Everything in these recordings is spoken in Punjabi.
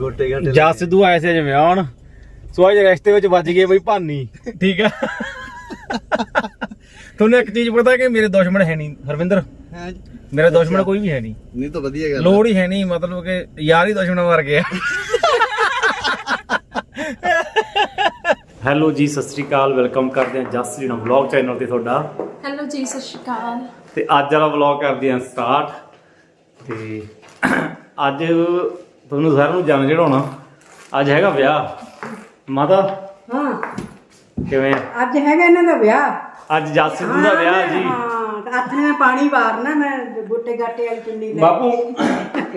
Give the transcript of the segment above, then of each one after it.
ਗੋਟੇ ਘਾਟੇ ਜਾ ਸਿੱਧੂ ਆਏ ਸੀ ਜਿਵੇਂ ਆਉਣ ਸੋ ਅੱਜ ਰਸਤੇ ਵਿੱਚ ਵੱਜ ਗਏ ਬਈ ਭਾਨੀ। ਠੀਕ ਆ। ਤੁਹਾਨੂੰ ਇੱਕ ਚੀਜ਼ ਪਤਾ ਕਿ ਮੇਰੇ ਦੁਸ਼ਮਣ ਹੈ ਨਹੀਂ ਹਰਵਿੰਦਰ। ਹੈ ਮੇਰੇ ਦੁਸ਼ਮਣ ਕੋਈ ਵੀ ਹੈ ਨਹੀਂ। ਨਹੀਂ ਤਾਂ ਵਧੀਆ ਗੱਲ ਲੋੜ ਹੀ ਹੈ ਨਹੀਂ ਮਤਲਬ ਕਿ ਯਾਰ ਹੀ ਦੁਸ਼ਮਣ ਵਰ ਗਿਆ ਹੈਲੋ ਜੀ ਸਤਿ ਸ੍ਰੀ ਅਕਾਲ। ਵੈਲਕਮ ਕਰਦੇ ਹਾਂ ਜਸ ਜੀਣਾ ਵਲੌਗ ਚੈਨਲ ਤੇ ਤੁਹਾਡਾ। ਹੈਲੋ ਜੀ ਸਤਿ ਸ਼੍ਰੀ ਅਕਾਲ। ਤੇ ਅੱਜ ਵਾਲਾ ਵਲੌਗ ਕਰਦੇ ਹਾਂ ਸਟਾਰਟ ਤੇ ਅੱਜ ਤੁਹਾਨੂੰ ਸਾਰਿਆਂ ਨੂੰ ਜਾਣ ਚੜਾਉਣਾ ਅੱਜ ਹੈਗਾ ਵਿਆਹ। ਮਾਤਾ ਹਾਂ। ਕਿਵੇਂ ਆ? ਅੱਜ ਹੈਗਾ ਇਹਨਾਂ ਦਾ ਵਿਆਹ। ਅੱਜ ਜਸ ਸਿੱਧੂ ਦਾ ਵਿਆਹ ਜੀ। ਹਾਂ ਤੇ ਨੇ ਪਾਣੀ ਵਾਰਨਾ ਮੈਂ ਗੁੱਟੇ ਗਾਟੇ ਵਾਲੀ ਚੁੰਨੀ ਲੈ ਬਾਪੂ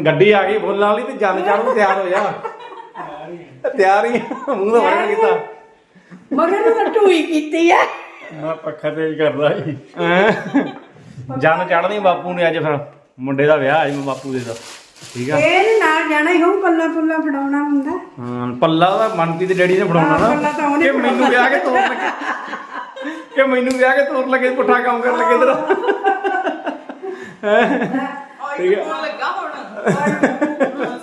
ਗੱਡੀ ਆ ਗਈ ਫੁੱਲਾਂ ਵਾਲੀ ਤੇ ਜੰਨ ਚੜ੍ਹਨ ਨੂੰ ਤਿਆਰ ਹੋ ਜਾ ਤਿਆਰ ਹੀ ਆ, ਮੂੰਹ ਦਾ ਵਰਣ ਕੀਤਾ। ਮਗਰ ਨੂੰ ਤਾਂ ਢੂਈ ਕੀਤੀ ਆ। ਮੈਂ ਪੱਖਾ ਤੇਜ਼ ਕਰਦਾ ਸੀ। ਜੰਨ ਚੜ੍ਹਨੀ ਬਾਪੂ ਨੇ ਅੱਜ ਫਿਰ। ਮੁੰਡੇ ਦਾ ਵਿਆਹ ਅੱਜ ਮੈਂ ਬਾਪੂ ਦੇ ਦਾ। ਠੀਕ ਆ। ਇਹ ਨਾਲ ਜਾਣਾ ਹੀ ਹੋਊ ਪੱਲਾ ਪੁੱਲਾ ਫੜਾਉਣਾ ਹੁੰਦਾ। ਹਾਂ ਪੱਲਾ ਦਾ ਮਨਪ੍ਰੀਤ ਦੇ ਡੈਡੀ ਨੇ ਫੜਾਉਣਾ ਹਾਂ, ਪੱਲਾ ਤਾਂ ਨਾ ਉਹਨੇ ਕਿ ਮੈਨੂੰ ਵਿਆਹ ਕੇ ਤੋਰ ਲੱਗੇ। ਕਿ ਮੈਨੂੰ ਵਿਆਹ ਕੇ ਤੋਰ ਲੱਗੇ ਪੁੱਠਾ ਕੰਮ ਕਰਨ ਲੱਗੇ ਇਧਰ। ਠੀਕ ਹੈ ਲੱਗਾ ਹੁਣ।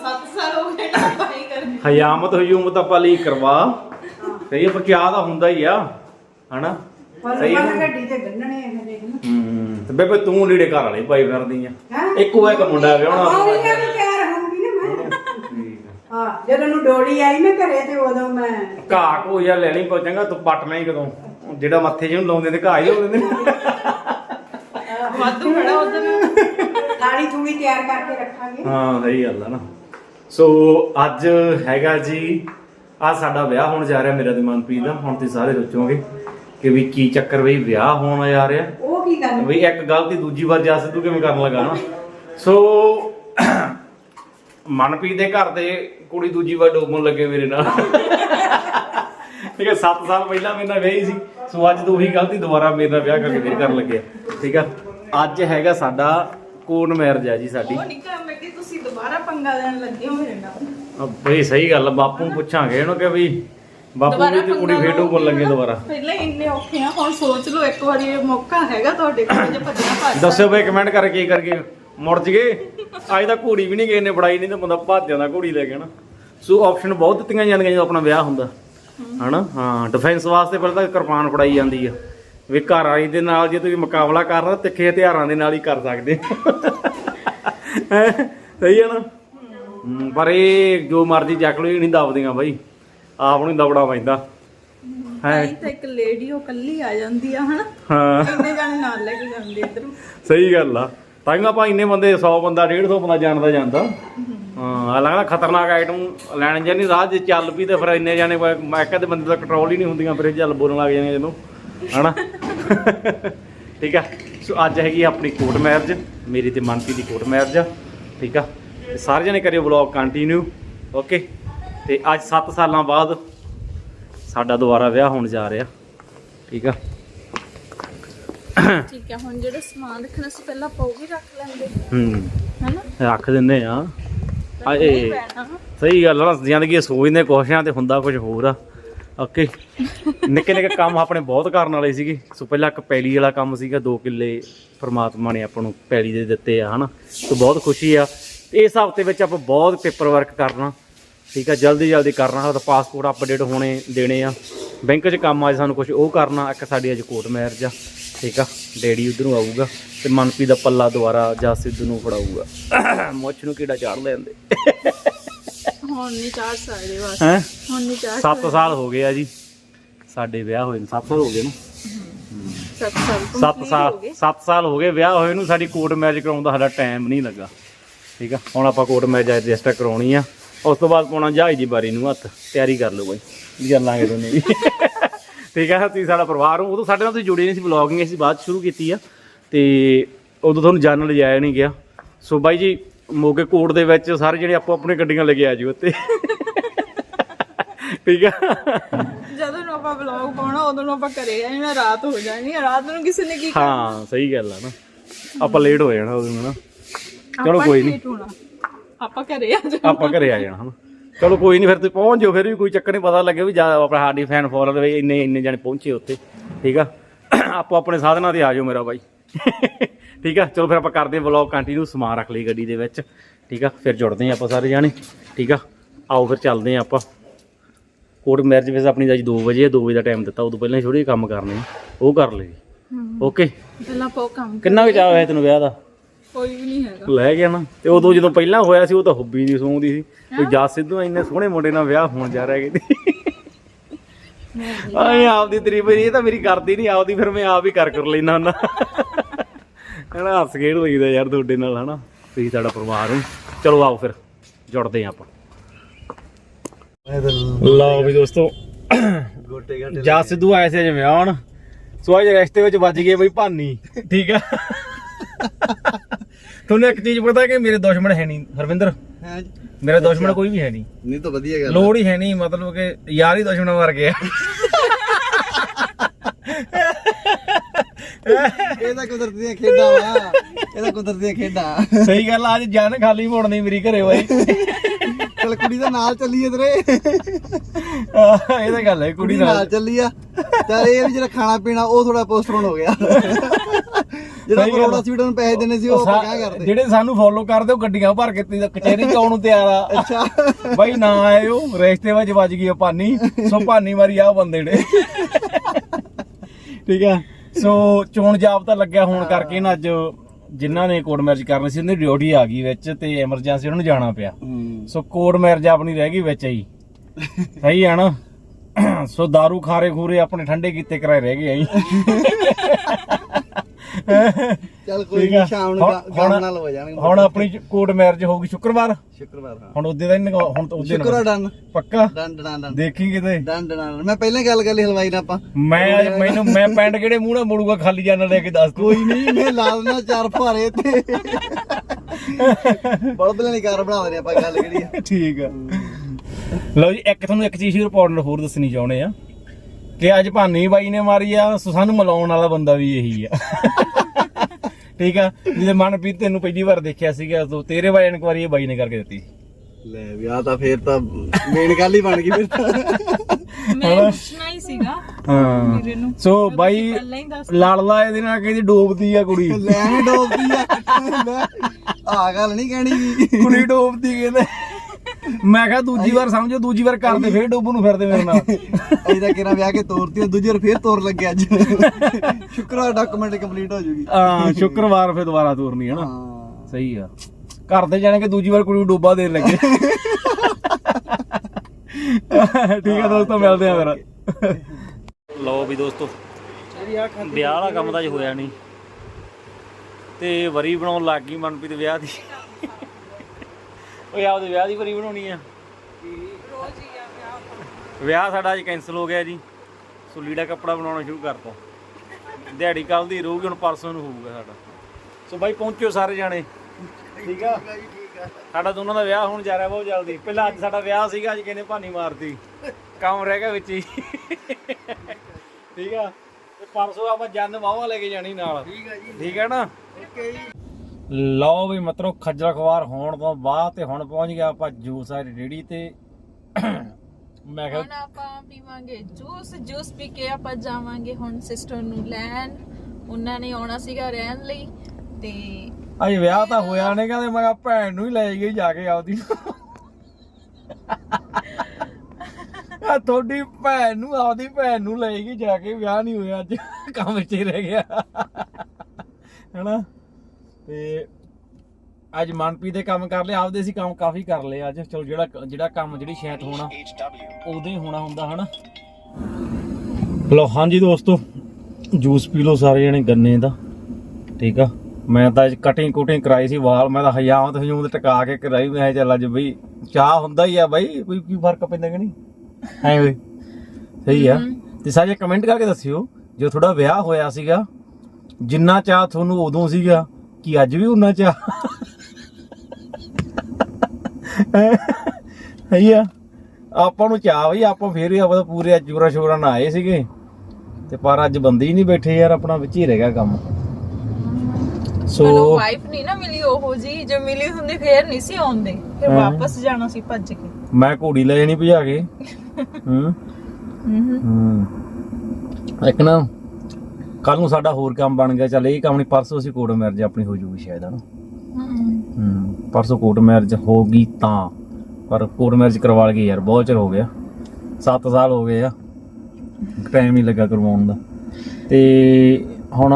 7 ਸਾਲ ਹੋ ਗਏ ਨਾ ਪਾਈ ਕਰ ਹਯਾਮਤ ਹਯੂਮਤ ਆਪਾਂ ਲਈ ਕਰਵਾ। ਸਹੀ ਆ ਪਰ ਕਿਆ ਦਾ ਹੁੰਦਾ ਹੀ ਆ। ਹਨਾ? ਸਹੀ? ਗੱਡੀ ਤੇ ਦੇਖ ਨਾ ਹੂੰ ਤੇ ਬੇਬੇ ਤੂੰ ਲੀੜੇ ਘਰ ਵਾਲੇ ਪਾਈ ਫਿਰਦੀ ਆ। ਹੈਂ? ਇੱਕੋ ਇੱਕ ਮੁੰਡਾ ਵਿਆਹਣਾ ਆਉਣੀਆਂ ਵੀ ਤਿਆਰ ਹੋਊਗੀ ਨਾ ਮੈਂ। ਠੀਕ ਆ। ਹਾਂ ਜਦੋਂ ਨੂੰ ਡੋਲੀ ਆਈ ਨਾ ਘਰੇ ਤੇ ਉਦੋਂ ਮੈਂ ਘਾਹ ਕੋ ਯਾਰ ਲੈਣੀ ਪਹੁੰਚਾਂਗਾ ਤੂੰ ਪੱਟਣਾ ਹੀ ਕਦੋਂ। ਜਿਹੜਾ ਮੱਥੇ ਜਿਹਨੂੰ ਲਾਉਂਦੇ ਤੇ ਘਾਹ ਹੀ ਲਾਉਂਦੇ ਨੇ। ਵਾਧੂ ਖੜਾ ਉਧਰ ਥਾਲੀ ਥੂਲੀ ਤਿਆਰ ਕਰਕੇ ਰੱਖਾਂਗੇ। ਹਾਂ ਸਹੀ ਗੱਲ ਆ ਨਾ। ਸੋ ਅੱਜ ਹੈਗਾ ਜੀ ਆ ਸਾਡਾ ਵਿਆਹ ਹੋਣ ਜਾ ਰਿਹਾ ਮੇਰਾ ਤੇ ਮਨਪ੍ਰੀਤ ਦਾ ਹੁਣ ਤੁਸੀਂ ਸਾਰੇ ਸੋਚੋਗੇ। ਕਿ ਵੀ ਕੀ ਚੱਕਰ ਬਈ ਵਿਆਹ ਹੋਣ ਜਾ ਰਿਹਾ। ਉਹ ਕੀ ਗੱਲ? ਵੀ ਇੱਕ ਗਲਤੀ ਦੂਜੀ ਵਾਰ ਜਾ ਸਿੱਧੂ ਕਿਵੇਂ ਕਰਨ ਲੱਗਾ ਨਾ ਸੋ ਮਨਪ੍ਰੀਤ ਦੇ ਘਰ ਦੇ ਕੁੜੀ ਦੂਜੀ ਵਾਰ ਡੋਬਣ ਲੱਗੇ ਮੇਰੇ ਨਾਲ। ਠੀਕ ਹੈ 7 ਸਾਲ ਪਹਿਲਾਂ ਮੇਰੇ ਨਾਲ ਵਿਆਹੀ ਸੀ। ਸੋ ਅੱਜ ਤੋਂ ਉਹੀ ਗਲਤੀ ਦੁਬਾਰਾ ਮੇਰੇ ਨਾਲ ਵਿਆਹ ਕਰਕੇ ਫੇਰ ਕਰਨ ਲੱਗੇ ਠੀਕ ਆ? ਅੱਜ ਹੈਗਾ ਸਾਡਾ ਕੋਨ ਮੈਰਿਜ ਹੈ ਜੀ ਸਾਡੀ। ਉਹ ਨਿਕਾ ਮੈਂ ਕਿ ਤੁਸੀਂ ਦੁਬਾਰਾ ਪੰਗਾ ਲੈਣ ਲੱਗੇ ਹੋ ਮੇਰੇ ਨਾਲ। ਬਈ ਸਹੀ ਗੱਲ ਬਾਪੂ ਨੂੰ ਪੁੱਛਾਂਗੇ ਇਹਨੂੰ ਕਿ ਵੀ ਬਾਪੂ ਦੀ ਤੇ ਕੁੜੀ ਫੇਰ ਡੋਬਣ ਲੱਗੇ ਦੁਬਾਰਾ। ਪਹਿਲਾਂ ਹੀ ਇੰਨੇ ਔਖੇ ਆ ਹੁਣ ਸੋਚ ਲਓ ਇੱਕ ਵਾਰੀ ਇਹ ਮੌਕਾ ਹੈਗਾ ਤੁਹਾਡੇ ਕੋਲ ਜੇ ਭੱਜਣਾ ਭੱਜ ਦੱਸਿਓ ਬਈ ਕਮੈਂਟ ਕਰਕੇ ਕੀ ਕਰਕੇ ਮੁੜ ਜਗੇ ਅੱਜ ਤਾਂ ਘੋੜੀ ਵੀ ਨਹੀਂ ਕਿਸੇ ਨੇ ਫੜਾਈ ਨਹੀਂ ਤਾਂ ਬੰਦਾ ਭੱਜ ਜਾਂਦਾ ਘੋੜੀ ਲੈ ਕੇ ਨਾ ਸੋ ਆਪਸ਼ਨ ਬਹੁਤ ਦਿੱਤੀਆਂ ਜਾਂਦੀਆਂ ਜਦੋਂ ਆਪਣਾ ਵਿਆਹ ਹੁੰਦਾ ਹਨਾ। ਹਾਂ ਡਿਫੈਂਸ ਵਾਸਤੇ ਪਹਿਲਾਂ ਤਾਂ ਕਿਰਪਾਨ ਫੜਾਈ ਜਾਂਦੀ ਆ। ਵੀ ਘਰ ਵਾਲੀ ਦੇ ਨਾਲ ਜੇ ਤੁਸੀਂ ਮੁਕਾਬਲਾ ਕਰਨਾ ਤਾਂ ਤਿੱਖੇ ਹਥਿਆਰਾਂ ਦੇ ਨਾਲ ਹੀ ਕਰ ਸਕਦੇ ਹੈਂ? ਸਹੀ ਆ ਨਾ? ਹਮ, ਪਰ ਇਹ ਜੋ ਮਰਜ਼ੀ ਚੱਕ ਲਓ ਇਹ ਨਹੀਂ ਦਬਦੀਆਂ ਬਾਈ। ਆਪ ਨੂੰ ਦਬੜਾ ਪੈਂਦਾ। ਹੈ? ਤਾਂ ਇੱਕ ਲੇਡੀ ਉਹ ਕੱਲੀ ਆ ਜਾਂਦੀ ਆ ਹਨਾ? ਹਾਂ। ਇੰਨੇ ਜਾਣੇ ਨਾਲ ਲੈ ਕੇ ਜਾਂਦੇ ਇਧਰ। ਸਹੀ ਗੱਲ ਆ। ਤਾਂ ਹੀ ਆਪਾਂ ਇੰਨੇ ਬੰਦੇ 100 ਬੰਦਾ 150 ਬੰਦਾ ਜਾਣਦਾ ਜਾਂਦਾ। ਹਾਂ ਲੱਗਦਾ ਖਤਰਨਾਕ ਆਈਟਮ ਲੈਣ ਜਾਨੀ ਰਾਹ 'ਚ ਚੱਲ ਪਈ ਤੇ ਫਿਰ ਇੰਨੇ ਜਾਣੇ ਮੈਂ ਕਦੇ ਬੰਦੇ ਦਾ ਕੰਟਰੋਲ ਹੀ ਨਹੀਂ ਹੁੰਦੀਆਂ ਫਿਰ ਇਹ ਚੱਲ ਬੋਲਣ ਲੱਗ ਜਾਂਦੀਆਂ ਜਦੋਂ ਹਨਾ? ਠੀਕ ਆ? ਸੋ ਅੱਜ ਹੈਗੀ ਆਪਣੀ ਕੋਰਟ ਮੈਰਿਜ ਮੇਰੀ ਤੇ ਮਨਪ੍ਰੀਤ ਦੀ ਕੋਰਟ ਮੈਰਿਜ ਆ ਠੀਕ ਆ? ਸਾਰੇ ਜਣੇ ਕਰਿਓ ਵਲੌਗ ਕੰਟੀਨਿਊ ਓਕੇ ਤੇ ਅੱਜ 7 ਸਾਲਾਂ ਬਾਅਦ ਸਾਡਾ ਦੁਬਾਰਾ ਵਿਆਹ ਹੋਣ ਜਾ ਰਿਹਾ। ਠੀਕ ਆ? ਠੀਕ ਹੈ ਹੁਣ ਜਿਹੜਾ ਸਮਾਨ ਰੱਖਣਾ ਸੀ ਪਹਿਲਾਂ ਵੀ ਰੱਖ ਲੈਂਦੇ। ਹੂੰ। ਹਨਾ? ਰੱਖ ਦਿੰਦੇ ਆ। ਆਏ। ਸਹੀ ਗੱਲ ਆ ਜ਼ਿੰਦਗੀ ਸੋਚਦੇ ਕੁਛ ਆ ਤੇ ਹੁੰਦਾ ਕੁਝ ਹੋਰ ਆ। ਓਕੇ। ਨਿੱਕੇ ਨਿੱਕੇ ਕੰਮ ਆਪਣੇ ਬਹੁਤ ਕਰਨ ਵਾਲੇ ਸੀਗੇ। ਸੋ ਪਹਿਲਾਂ ਇੱਕ ਪੈਲੀ ਵਾਲਾ ਕੰਮ ਸੀਗਾ 2 ਕਿੱਲੇ ਪ੍ਰਮਾਤਮਾ ਨੇ ਆਪਾਂ ਨੂੰ ਪੈਲੀ ਦੇ ਦਿੱਤੇ ਆ ਹਨਾ। ਸੋ ਬਹੁਤ ਖੁਸ਼ੀ ਆ। ਇਸ ਹਫ਼ਤੇ ਵਿੱਚ ਆਪਾਂ ਬਹੁਤ ਪੇਪਰ ਵਰਕ ਕਰਨਾ। ਠੀਕ ਆ ਜਲਦੀ ਜਲਦੀ ਕਰਨਾ ਸਾਡਾ ਪਾਸਪੋਰਟ ਅਪਡੇਟ ਹੋਣੇ ਦੇਣੇ ਆ। ਬੈਂਕ 'ਚ ਕੰਮ ਆ ਸਾਨੂੰ ਕੁਝ ਉਹ ਕਰਨਾ ਇੱਕ ਸਾਡੀ ਅੱਜ ਕੋਰਟ ਮੈਰਿਜ ਆ ਠੀਕ ਆ। ਡੈਡੀ ਉਧਰੋਂ ਆਊਗਾ ਤੇ ਮਨਪ੍ਰੀਤ ਦਾ ਪੱਲਾ ਦੁਆਰਾ ਜਾ ਸਿੱਧੂ ਨੂੰ ਫੜਾਊਗਾ। ਮੁੱਛ ਨੂੰ ਕੀੜਾ ਚਾੜ ਲੈਂਦੇ ਹੁਣ ਨਹੀਂ ਚਾਰ ਸਕਦੇ ਬਸ। ਹੈ? ਹੁਣ ਨਹੀਂ ਚਾਰ 7 ਸਾਲ ਹੋ ਗਏ ਆ ਜੀ। ਸਾਡੇ ਵਿਆਹ ਹੋਏ ਨੂੰ 7 ਸਾਲ ਹੋ ਗਏ ਨੂੰ। 7 ਸਾਲ 7 complete ਸਾਲ ਹੋ ਗਏ। 7 ਸਾਲ ਹੋ ਗਏ ਵਿਆਹ ਹੋਏ ਨੂੰ ਸਾਡੀ ਕੋਰਟ ਮੈਰਿਜ ਕਰਾਉਣ ਦਾ ਸਾਡਾ ਟਾਈਮ ਨਹੀਂ ਲੱਗਾ। ਠੀਕ ਆ ਹੁਣ ਆਪਾਂ ਕੋਰਟ ਮੈਰਿਜ ਰਜਿਸਟਰ ਕਰਾਉਣੀ ਆ। ਉਸ ਤੋਂ ਬਾਅਦ ਪਾਉਣਾ ਜਹਾਜ਼ ਦੀ ਬਾਰੀ ਨੂੰ ਹੱਥ ਤਿਆਰੀ ਕਰ ਲਓ ਬਾਈ। ਚੱਲਾਂਗੇ ਦੋਨੇ ਵੀ ਠੀਕ ਆ ਤੁਸੀਂ ਸਾਡਾ ਪਰਿਵਾਰ ਹੋ ਉਦੋਂ ਸਾਡੇ ਨਾਲ ਤੁਸੀਂ ਜੁੜੇ ਨਹੀਂ ਸੀ ਵਲੌਗਿੰਗ ਅਸੀਂ ਬਾਅਦ ਸ਼ੁਰੂ ਕੀਤੀ ਆ। ਤੇ ਉਦੋਂ ਤੁਹਾਨੂੰ ਜਾਣਨ ਲਿਜਾਇਆ ਨਹੀਂ ਗਿਆ। ਸੋ ਬਾਈ ਜੀ ਮੋਗੇ ਕੋਰਟ ਦੇ ਵਿੱਚ ਸਾਰੇ ਜਿਹੜੇ ਆਪੋ ਆਪਣੇ ਗੱਡੀਆਂ ਲੈ ਕੇ ਆ ਜਿਓ ਉੱਤੇ ਠੀਕ ਆ? ਜਦੋਂ ਨੂੰ ਆਪਾਂ ਵਲੌਗ ਪਾਉਣਾ ਉਦੋਂ ਨੂੰ ਆਪਾਂ ਘਰੇ ਆਏ ਨਾ ਰਾਤ ਹੋ ਜਾਣੀ ਆ। ਰਾਤ ਨੂੰ ਕਿਸੇ ਨੇ ਕੀ ਹਾਂ ਸਹੀ ਗੱਲ ਆ ਨਾ। ਆਪਾਂ ਲੇਟ ਹੋ ਜਾਣਾ ਉਦੋਂ ਨਾ ਚਲੋ ਕੋਈ ਨਹੀਂ। ਆਪਾਂ ਘਰੇ ਆ ਜਾ ਆਪਾਂ ਘਰੇ ਆ ਜਾਣਾ ਹਨਾ। ਚਲੋ ਕੋਈ ਨਹੀਂ ਫਿਰ ਤੁਸੀਂ ਪਹੁੰਚ ਜਾਓ ਫਿਰ ਵੀ ਕੋਈ ਚੱਕਰ ਨਹੀਂ ਪਤਾ ਲੱਗੇ ਵੀ ਜਾ ਆਪਣਾ ਸਾਡੀ ਫੈਨ ਫੋਲੋਅਰ ਵੀ ਇੰਨੇ ਇੰਨੇ ਜਾਣੇ ਪਹੁੰਚੇ ਉੱਤੇ ਠੀਕ ਆ? ਆਪੋ ਆਪਣੇ ਸਾਧਨਾਂ ਤੇ ਆ ਜਾਓ ਮੇਰਾ ਬਾਈ। ਠੀਕ ਆ? ਚਲੋ ਫਿਰ ਆਪਾਂ ਕਰਦੇ ਹਾਂ ਵਲੌਗ ਕੰਟੀਨਿਊ ਸਮਾਨ ਰੱਖ ਲਈ ਗੱਡੀ ਦੇ ਵਿੱਚ ਠੀਕ ਆ? ਫਿਰ ਜੁੜਦੇ ਹਾਂ ਆਪਾਂ ਸਾਰੇ ਜਾਣੇ ਠੀਕ ਆ? ਆਓ ਫਿਰ ਚੱਲਦੇ ਆ ਆਪਾਂ। ਕੋਰਟ ਮੈਰਿਜ ਵੈਸੇ ਆਪਣੀ ਅੱਜ 2 ਵਜੇ 2 ਵਜੇ ਦਾ ਟਾਈਮ ਦਿੱਤਾ ਉਦੋਂ ਪਹਿਲਾਂ ਥੋੜੀ ਕੰਮ ਕਰਨੇ ਉਹ ਕਰ ਲਈ। ਓਕੇ ਪਹਿਲਾਂ ਪੋ ਕੰਮ ਕਿੰਨਾ ਕੁ ਚਾਹ ਹੋਇਆ ਤੈਨੂੰ ਵਿਆਹ ਦਾ? ਕੋਈ ਵੀ ਨਹੀਂ ਹੈਗਾ। ਲੈ ਗਿਆ ਨਾ। ਤੇ ਉਦੋਂ ਜਦੋਂ ਪਹਿਲਾਂ ਹੋਇਆ ਸੀ ਉਹ ਤਾਂ ਹੁੱਬੀ ਨਹੀਂ ਸੌਂਦੀ ਸੀ। ਕੋਈ ਜੱਜ ਸਿੱਧੂ ਇੰਨੇ ਸੋਹਣੇ ਮੁੰਡੇ ਨਾਲ ਵਿਆਹ ਹੋਣ ਜਾ ਰਿਹਾ ਕਿਤੇ ਆਏ ਆਪਦੀ ਤਰੀਫ ਇਹ ਤਾਂ ਮੇਰੀ ਕਰਦੀ ਨਹੀਂ ਆਪਦੀ ਫਿਰ ਮੈਂ ਆਪ ਹੀ ਕਰ ਕਰ ਲੈਣਾ ਹੁੰਦਾ। ਹਨਾ ਹੱਸ ਖੇਡ ਹੋਈਦਾ ਯਾਰ ਤੁਹਾਡੇ ਨਾਲ ਹਨਾ। ਤੁਸੀਂ ਸਾਡਾ ਪਰਿਵਾਰ ਹੋ। ਚਲੋ ਆਓ ਫਿਰ ਜੁੜਦੇ ਆਪਾਂ। ਲਓ ਵੀ ਦੋਸਤੋ ਗੋਟੇ ਘਾਟੇ ਜੱਜ ਸਿੱਧੂ ਆਏ ਸੀ ਅਜੇ ਵਿਆਹਣ। ਸੋ ਅੱਜ ਰਸਤੇ ਵਿੱਚ ਵੱਜ ਗਏ ਬਈ ਭਾਨੀ। ਠੀਕ ਆ? ਤੁਹਾਨੂੰ ਇੱਕ ਚੀਜ਼ ਪਤਾ ਕਿ ਮੇਰੇ ਦੁਸ਼ਮਣ ਹੈ ਨਹੀਂ ਹਰਵਿੰਦਰ। ਹੈ ਮੇਰੇ ਦੁਸ਼ਮਣ ਕੋਈ ਵੀ ਹੈ ਨਹੀਂ। ਨਹੀਂ ਤਾਂ ਵਧੀਆ ਗੱਲ ਲੋੜ ਹੀ ਹੈ ਨਹੀਂ ਮਤਲਬ ਕਿ ਯਾਰ ਹੀ ਦੁਸ਼ਮਣ ਮਰ ਗਿਆ ਇਹ ਤਾਂ ਕੁਦਰਤ ਦੀਆਂ ਖੇਡਾਂ ਵਾ। ਇਹ ਤਾਂ ਕੁਦਰਤ ਦੀਆਂ ਖੇਡਾਂ। ਸਹੀ ਗੱਲ ਆ, ਅੱਜ ਜਨ ਖਾਲੀ ਮੋੜਨੀ ਮੇਰੀ ਘਰੇ ਬਾਈ। ਚਲ ਕੁੜੀ ਦਾ ਨਾਲ ਚੱਲੀਏ ਤੇਰੇ। ਆਹ, ਇਹ ਤਾਂ ਗੱਲ ਹੈ ਕੁੜੀ ਨਾਲ ਚੱਲੀ ਆ ਚੱਲ ਇਹ ਵੀ ਜਿਹੜਾ ਖਾਣਾ ਪੀਣਾ ਉਹ ਥੋੜਾ ਪੋਸਟਪੋਨ ਹੋ ਗਿਆ। ਜਿਹੜਾ। ਕਰੋੜਾ ਸਵੀਟ ਨੂੰ ਪੈਸੇ ਦੇਣੇ ਸੀ ਉਹ ਆਪਾਂ ਕਿਆ ਕਰਦੇ? ਜਿਹੜੇ ਸਾਨੂੰ ਫੋਲੋ ਕਰਦੇ ਉਹ ਗੱਡੀਆਂ ਭਰ ਕੇ ਤੇ ਕਚਹਿਰੀ ਚ ਆਉਣ ਨੂੰ ਤਿਆਰ ਆ। ਅੱਛਾ। ਬਾਈ ਨਾ ਆਇਓ ਰਸਤੇ ਵਿੱਚ ਵੱਜ ਗਈ ਆ ਭਾਨੀ ਸੋ ਭਾਨੀ ਮਾਰੀ ਆ ਬੰਦੇ ਨੇ। ਠੀਕ ਆ? ਸੋ ਚੋਣ ਜਾਬਤਾ ਲੱਗਿਆ ਹੋਣ ਕਰਕੇ ਨਾ ਅੱਜ ਜਿਨ੍ਹਾਂ ਨੇ ਕੋਰਟ ਮੈਰਿਜ ਕਰਨੀ ਸੀ ਉਹਨਾਂ ਦੀ ਡਿਊਟੀ ਆ ਗਈ ਵਿੱਚ ਤੇ ਐਮਰਜੈਂਸੀ ਉਹਨਾਂ ਨੂੰ ਜਾਣਾ ਪਿਆ। ਸੋ ਕੋਰਟ ਮੈਰਿਜ ਆਪਣੀ ਰਹਿ ਗਈ ਵਿੱਚ ਹੀ ਸਹੀ ਆ ਨਾ? ਸੋ दारू ਖਾਰੇ ਖੂਰੇ ਆਪਣੇ ਠੰਡੇ ਕੀਤੇ ਕਰਾਏ ਰਹਿ ਗਏ ਆਈ। ਚੱਲ ਕੋਈ ਠੀਕ ਆ। ਨਹੀਂ ਸ਼ਾਮ ਨੂੰ ਹੁਣ- ਗਾ- ਗਾਣਾ ਨਾਲ ਹੋ ਜਾਣਗੇ ਹੁਣ ਆਪਣੀ ਕੋਰਟ ਮੈਰਿਜ ਹੋਊਗੀ ਸ਼ੁੱਕਰਵਾਰ? ਸ਼ੁੱਕਰਵਾਰ ਹਾਂ। ਹੁਣ ਉਹਦੇ ਦਾ ਹੀ ਹੁਣ ਤਾਂ ਉਹਦੇ ਨਾਲ। ਸ਼ੁੱਕਰਵਾਰ ਡਨ ਪੱਕਾ? ਡਨ ਡਨ ਡਨ ਦੇਖੀ ਕਿਤੇ? ਡਨ ਡਨ ਮੈਂ ਪਹਿਲਾਂ ਗੱਲ ਕਰ ਲਈ ਹਲਵਾਈ ਨਾਲ ਆਪਾਂ। ਮੈਂ ਅੱਜ ਮੈਨੂੰ ਮੈਂ ਪੈਂਟ ਕਿਹੜੇ ਮੂੰਹ ਨਾਲ ਮੋੜੂਗਾ ਖਾਲੀ ਜਾਨ ਲੈ ਕੇ ਦੱਸ ਤੂੰ। ਕੋਈ ਨਹੀਂ ਮੈਂ ਲਾ ਦੇਣਾ ਚਾਰ ਫੁਹਾਰੇ ਤੇ ਬਲਦ ਲੈਣੀ ਕਾਰ ਬਣਾ ਦੇਣੀ ਆਪਾਂ ਗੱਲ ਕਿਹੜੀ ਆ। ਠੀਕ ਆ। ਲਓ ਜੀ ਇੱਕ ਤੁਹਾਨੂੰ ਇੱਕ ਚੀਜ਼ ਰਿਪੋਰਟ ਹੋਰ ਦੱਸਣੀ ਚਾਹੁੰਦੇ ਆ ਕਿ ਅੱਜ ਭਾਨੀ ਬਾਈ ਨੇ ਮਾਰੀ ਆ ਸਾਨੂੰ ਮਿਲਾਉਣ ਵਾਲਾ ਬੰਦਾ ਵੀ ਇਹੀ ਆ। ਠੀਕ ਆ? ਜਿਹਦੇ ਮਨਪ੍ਰੀਤ ਤੈਨੂੰ ਪਹਿਲੀ ਵਾਰ ਦੇਖਿਆ ਸੀਗਾ ਤੋ ਤੇਰੇ ਬਾਰੇ ਇਨਕੁਆਰੀ ਇਹ ਬਾਈ ਨੇ ਕਰਕੇ ਦਿੱਤੀ। ਲੈ ਵੀ ਆ ਤਾਂ ਫੇਰ ਤਾਂ ਮੇਨ ਗੱਲ ਹੀ ਬਣ ਗਈ ਫਿਰ ਤਾਂ। ਮੈਂ ਪੁੱਛਣਾ ਹੀ ਸੀਗਾ। ਹਾਂ। ਵੀਰੇ ਨੂੰ। ਸੋ ਬਾਈ ਪਹਿਲਾਂ ਹੀ ਦੱਸ ਲੜਦਾ ਇਹਦੇ ਨਾਲ ਕਹਿੰਦੀ ਡੋਬਦੀ ਆ ਕੁੜੀ। ਲੈ ਡੋਬਦੀ ਆ। ਲੈ ਆ ਗੱਲ ਨਹੀਂ ਕਹਿਣੀ। ਕੁੜੀ ਡੋਬਦੀ ਕਹਿੰਦੇ। ਮੈਂ ਕਿਹਾ ਦੂਜੀ ਵਾਰ ਸਮਝੋ ਦੂਜੀ ਵਾਰ ਕਰਦੇ ਫੇਰ ਡੋਬੂ ਨੂੰ ਫਿਰਦੇ ਮੇਰੇ ਨਾਲ। ਅਜੇ ਤਾਂ ਕਿਹੜਾ ਵਿਆਹ ਕੇ ਤੋਰਤੀ ਦੂਜੀ ਵਾਰ ਫੇਰ ਤੋਰ ਲੱਗੇ ਅੱਜ। ਸ਼ੁੱਕਰਵਾਰ ਡਾਕੂਮੈਂਟ ਕੰਪਲੀਟ ਹੋ ਜੂਗੀ। ਹਾਂ ਸ਼ੁੱਕਰਵਾਰ ਫੇਰ ਦੁਬਾਰਾ ਤੋਰਨੀ ਹੈ ਨਾ। ਹਾਂ। ਸਹੀ ਆ। ਘਰ ਦੇ ਜਾਣੇ ਕਿ ਦੂਜੀ ਵਾਰ ਕੁੜੀ ਨੂੰ ਡੋਬਾ ਦੇਣ ਲੱਗੇ। ਠੀਕ ਆ ਦੋਸਤੋ ਮਿਲਦੇ ਆ ਫਿਰ। ਲਓ ਵੀ ਦੋਸਤੋ ਵਿਆਹ ਵਾਲਾ ਕੰਮ ਤਾਂ ਅਜੇ ਹੋਇਆ ਨਹੀਂ। ਤੇ ਵਰੀ ਬਣਾਉਣ ਲੱਗ ਗਈ ਮਨਪ੍ਰੀਤ ਵਿਆਹ ਦੀ। ਓਏ ਆਪਦੇ ਵਿਆਹ ਦੀ ਵਰੀ ਬਣਾਉਣੀ ਆ। ਵਿਆਹ ਸਾਡਾ ਅੱਜ ਕੈਨਸਲ ਹੋ ਗਿਆ ਜੀ। ਸੋ ਲੀੜਾ ਕੱਪੜਾ ਬਣਾਉਣਾ ਸ਼ੁਰੂ ਕਰਤਾ। ਦਿਹਾੜੀ ਕੱਲ ਦੀ ਰਹੂਗੀ ਹੁਣ ਪਰਸੋਂ ਨੂੰ ਹੋਊਗਾ ਸਾਡਾ। ਸੋ ਬਾਈ ਪਹੁੰਚਿਓ ਸਾਰੇ ਜਾਣੇ। ਠੀਕ ਆ? ਸਾਡਾ ਦੋਨਾਂ ਦਾ ਵਿਆਹ ਹੋਣ ਜਾ ਰਿਹਾ ਬਹੁਤ ਜਲਦੀ। ਪਹਿਲਾਂ ਅੱਜ ਸਾਡਾ ਵਿਆਹ ਸੀਗਾ ਅੱਜ ਕਿਨੇ ਭਾਨੀ ਮਾਰਤੀ। ਕੰਮ ਰਹਿ ਗਿਆ ਵਿੱਚ ਹੀ। ਠੀਕ ਆ? ਤੇ ਪਰਸੋਂ ਆਪਾਂ ਜਨ ਵਾਵਾ ਲੈ ਕੇ ਜਾਣੀ ਨਾਲ। ਠੀਕ ਆ ਜੀ। ਠੀਕ ਆ ਨਾ? ਲਓ ਵੀ ਮਤਰੋ ਖੱਜਲ ਖਵਾਰ ਹੋਣ ਤੋਂ ਬਾਅਦ ਤੇ ਹੁਣ ਪਹੁੰਚ ਗਿਆ ਆਪਾਂ ਜੂਸ ਵਾਲੀ ਰੇੜੀ ਤੇ। ਮੈਂ ਕਿਹਾ ਹੁਣ ਆਪਾਂ ਪੀਵਾਂਗੇ ਜੂਸ ਜੂਸ ਪੀ ਕੇ ਆਪਾਂ ਜਾਵਾਂਗੇ ਹੁਣ ਸਿਸਟਰ ਨੂੰ ਲੈਣ। ਉਹਨਾਂ ਨੇ ਆਉਣਾ ਸੀਗਾ ਰਹਿਣ ਲਈ ਤੇ ਅਜੇ ਵਿਆਹ ਤਾਂ ਹੋਇਆ ਨਹੀਂ ਕਹਿੰਦੇ ਮੈਂ ਕਿਹਾ ਭੈਣ ਨੂੰ ਹੀ ਲੈ ਗਈ ਜਾ ਕੇ ਆਪਦੀ ਆ ਤੁਹਾਡੀ ਭੈਣ ਨੂੰ ਆਪਦੀ ਭੈਣ ਨੂੰ ਲੈ ਗਈ ਜਾ ਕੇ ਵਿਆਹ ਨਹੀਂ ਹੋਇਆ ਅੱਜ ਕੰਮ ਵਿੱਚ ਹੀ ਰਹਿ ਗਿਆ। ਹੈਨਾ? ਤੇ ਅੱਜ ਮਨਪ੍ਰੀਤ ਦੇ ਕੰਮ ਕਰ ਲਏ ਆਪਦੇ ਸੀ ਕੰਮ ਕਾਫੀ ਕਰ ਲਏ ਅੱਜ। ਚਲੋ ਜਿਹੜਾ ਜਿਹੜਾ ਕੰਮ ਜਿਹੜੀ ਸ਼ਾਇਦ ਹੋਣਾ ਉਦੋਂ ਹੀ ਹੋਣਾ ਹੁੰਦਾ ਹਨਾ? ਲਓ ਹਾਂਜੀ ਦੋਸਤੋ ਜੂਸ ਪੀ ਲਓ ਸਾਰੇ ਜਣੇ ਗੰਨੇ ਦਾ ਠੀਕ ਆ? ਮੈਂ ਤਾਂ ਅੱਜ ਕਟਿੰਗ ਕੁਟਿੰਗ ਕਰਾਈ ਸੀ ਵਾਲ ਮੈਂ ਤਾਂ ਹਜਾਮਤ ਹਜੂਮਤ ਟਕਾ ਕੇ ਕਰਾਈ ਮੈਂ ਚੱਲ ਅੱਜ ਬਈ ਚਾਹ ਹੁੰਦਾ ਹੀ ਆ ਬਾਈ ਕੋਈ ਕੀ ਫ਼ਰਕ ਪੈਂਦਾ ਕਿ ਨਹੀਂ? ਹੈ ਓਏ? ਸਹੀ ਆ। ਤੇ ਸਾਰੇ ਕਮੈਂਟ ਕਰਕੇ ਦੱਸਿਓ ਜੋ ਤੁਹਾਡਾ ਵਿਆਹ ਹੋਇਆ ਸੀਗਾ ਜਿੰਨਾ ਚਾਹ ਤੁਹਾਨੂੰ ਉਦੋਂ ਸੀਗਾ ਕਿ ਅੱਜ ਵੀ ਉਨਾ ਚਾਹ ਸਹੀ ਆ। ਆਪਾਂ ਨੂੰ ਚਾਹ ਵੀ ਆਪਾਂ ਫੇਰ ਹੀ ਆਪਾਂ ਪੂਰੇ ਜੋਰਾ ਸ਼ੋਰਾ ਨਾਲ ਆਏ ਸੀਗੇ। ਤੇ ਪਰ ਅੱਜ ਬੰਦੇ ਹੀ ਨਹੀਂ ਬੈਠੇ ਯਾਰ ਆਪਣਾ ਵਿੱਚ ਹੀ ਰਹਿ ਗਿਆ ਕੰਮ। ਸੋ ਮੈਨੂੰ ਵਾਈਫ ਨਹੀਂ ਨਾ ਮਿਲੀ ਉਹੋ ਜੀ ਜੇ ਮਿਲੀ ਹੁੰਦੀ ਫੇਰ ਨਹੀਂ ਸੀ ਆਉਂਦੇ। ਫਿਰ ਹਾਂ। ਵਾਪਸ ਜਾਣਾ ਸੀ ਭੱਜ ਕੇ। ਮੈਂ ਘੋੜੀ ਲੈ ਜਾਣੀ ਭਜਾ ਕੇ। ਹੂੰ ਹੂੰ। ਹੂੰ। ਇੱਕ ਨਾ ਕੱਲ ਨੂੰ ਸਾਡਾ ਹੋਰ ਕੰਮ ਬਣ ਗਿਆ ਚੱਲ ਇਹ ਕੰਮ ਨਹੀਂ ਪਰਸੋਂ ਅਸੀਂ ਕੋਰਟ ਮੈਰਿਜ ਆਪਣੀ ਹੋ ਜੂਗੀ ਸ਼ਾਇਦ ਹਨਾ? ਹੂੰ ਹੂੰ ਪਰਸੋਂ ਕੋਰਟ ਮੈਰਿਜ ਹੋਗੀ ਤਾਂ ਪਰ ਕੋਰ ਮੈਰਿਜ ਕਰਵਾ ਲਗੇ ਯਾਰ ਬਹੁਤ ਚਿਰ ਹੋ ਗਿਆ 7 ਸਾਲ ਹੋ ਗਏ ਆ ਟਾਈਮ ਨਹੀਂ ਲੱਗਾ ਕਰਵਾਉਣ ਦਾ। ਤੇ ਹੁਣ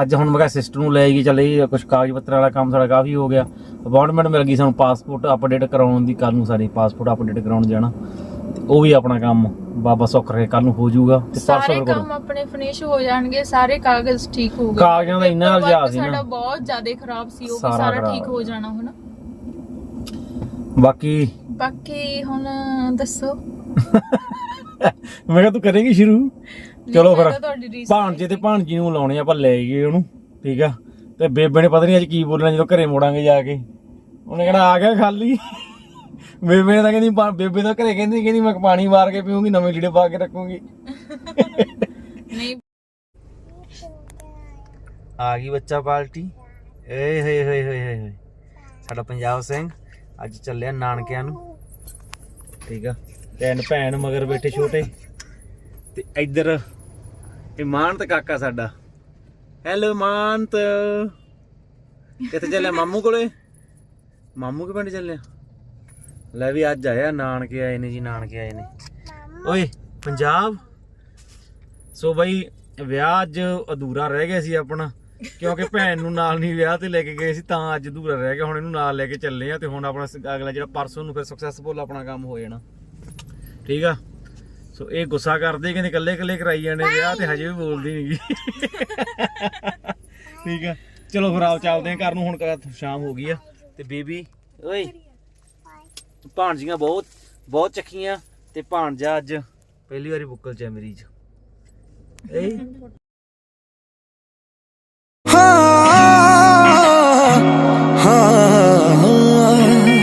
ਅੱਜ ਹੁਣ ਮੈਂ ਕਿਹਾ ਸਿਸਟਰ ਨੂੰ ਲੈ ਗਈ ਚੱਲੇ ਕੁਝ ਕਾਗਜ਼ ਪੱਤਰ ਵਾਲਾ ਕੰਮ ਸਾਡਾ ਕਾਫੀ ਹੋ ਗਿਆ। ਅਪਾਇੰਟਮੈਂਟ ਮਿਲ ਗਈ ਸਾਨੂੰ ਪਾਸਪੋਰਟ ਅਪਡੇਟ ਕਰਾਉਣ ਦੀ ਕੱਲ ਨੂੰ ਸਾਡੀ ਪਾਸਪੋਰਟ ਅਪਡੇਟ ਕਰਾਉਣ ਜਾਣਾ। ਉਹ ਵੀ ਆਪਣਾ ਕੰਮ ਬਾਬਾ ਸੁੱਖ ਰਹੇ ਕੱਲ ਨੂੰ ਹੋ ਜਾਊਗਾ ਤੇ ਸਾਰੇ ਪਰਸੋਂ ਕਰੋ ਕੰਮ ਆਪਣੇ ਫਿਨਿਸ਼ ਹੋ ਜਾਣਗੇ ਸਾਰੇ ਕਾਗਜ਼ ਠੀਕ ਹੋ ਗਏ। ਕਾਗਜ਼ਾਂ ਦਾ ਇੰਨਾ Paperwork ਸੀ ਨਾ। ਸਾਡਾ ਬਹੁਤ ਜ਼ਿਆਦਾ ਖਰਾਬ ਸੀ ਉਹ ਵੀ ਸਾਰਾ ਸਾਰਾ ਖਰਾਬ। ਠੀਕ ਹੋ ਜਾਣਾ ਹੁਣ ਬਾਕੀ ਬਾਕੀ ਹੁਣ ਦੱਸੋ। ਮੈਂ ਕਿਹਾ ਤੂੰ ਕਰੇਂਗੀ ਸ਼ੁਰੂ? ਚਲੋ ਮੈਂ ਫਿਰ। ਤਾਂ ਤੁਹਾਡੀ ਰੀਸ ਭਾਣਜੇ ਤੇ ਭਾਣਜੀ ਨੂੰ ਲਾਉਣੇ ਆਪਾਂ ਲੈ ਗਏ ਉਹਨੂੰ ਠੀਕ ਆ। ਤੇ ਬੇਬੇ ਨੇ ਪਤਾ ਨਹੀਂ ਅੱਜ ਕੀ ਬੋਲਣਾ ਜਦੋਂ ਘਰੇ ਮੋੜਾਂਗੇ ਜਾ ਕੇ। ਉਹਨੇ ਕਹਿਣਾ ਆ ਗਿਆ ਖਾਲੀ। ਬੇਬੇ ਨੇ ਤਾਂ ਕਹਿੰਦੀ ਪਾ- ਬੇਬੇ ਤਾਂ ਘਰੇ ਕਹਿੰਦੀ ਕਹਿੰਦੀ ਮੈਂ ਪਾਣੀ ਮਾਰ ਕੇ ਪੀਉਂਗੀ ਨਵੇਂ ਲੀੜੇ ਪਾ ਕੇ ਰੱਖੂੰਗੀ। ਨਹੀਂ। ਆ ਗਈ ਬੱਚਾ ਪਾਲਟੀ। ਏ ਹੋਏ ਹੋਏ ਹੋਏ ਹੋਏ ਹੋਏ। ਸਾਡਾ ਪੰਜਾਬ ਸਿੰਘ ਅੱਜ ਚੱਲਿਆ ਨਾਨਕਿਆਂ ਨੂੰ। ਠੀਕ ਆ। ਤਿੰਨ ਭੈਣ ਮਗਰ ਬੈਠੇ ਛੋਟੇ। ਤੇ ਇੱਧਰ ਇਹ ਮਾਨਤ ਕਾਕਾ ਸਾਡਾ। ਹੈਲੋ ਮਾਨਤ ਕਿੱਥੇ ਚੱਲਿਆ? ਮਾਮੂ ਕੋਲੇ? ਮਾਮੂ ਕੇ ਪਿੰਡ ਚੱਲਿਆ? ਲੈ ਵੀ ਅੱਜ ਆਇਆ, ਨਾਨਕੇ ਆਏ ਨੇ ਜੀ, ਨਾਨਕੇ ਆਏ ਨੇ। ਓਏ, ਪੰਜਾਬ? ਸੋ ਬਈ, ਵਿਆਹ ਅੱਜ ਅਧੂਰਾ ਰਹਿ ਗਿਆ ਸੀ ਆਪਣਾ, ਕਿਉਂਕਿ ਭੈਣ ਨੂੰ ਨਾਲ ਨਹੀਂ ਵਿਆਹ ਤੇ ਲੈ ਕੇ ਗਏ ਸੀ, ਤਾਂ ਅੱਜ ਅਧੂਰਾ ਰਹਿ ਗਿਆ, ਹੁਣ ਇਹਨੂੰ ਨਾਲ ਲੈ ਕੇ ਚੱਲੇ ਆ ਤੇ ਹੁਣ ਆਪਣਾ ਅਗਲਾ ਜਿਹੜਾ ਪਰਸੋਂ ਨੂੰ ਫਿਰ ਸਕਸੈਸਫੁਲ ਆਪਣਾ ਕੰਮ ਹੋ ਜਾਣਾ। ਠੀਕ ਆ? ਸੋ ਇਹ ਗੁੱਸਾ ਕਰਦੇ, ਕਹਿੰਦੇ ਇਕੱਲੇ ਇਕੱਲੇ ਕਰਾਈ ਜਾਂਦੇ, ਵਿਆਹ ਤੇ ਹਜੇ ਵੀ ਬੋਲਦੀ ਨਹੀਂਗੀ ਠੀਕ ਆ? ਚਲੋ ਫਿਰ ਆਓ ਚੱਲਦੇ ਆ ਘਰ ਨੂੰ, ਹੁਣ ਸ਼ਾਮ ਹੋ ਗਈ ਆ, ਤੇ ਬੇਬੀ, ਓਏ ਭਾਣਜੀਆਂ ਬਹੁਤ ਬਹੁਤ ਚੱਕੀਆਂ ਤੇ ਭਾਣਜਾ ਅੱਜ ਪਹਿਲੀ ਵਾਰੀ ਬੁੱਕਲ ਚ ਹੈ ਮੇਰੀ ਚ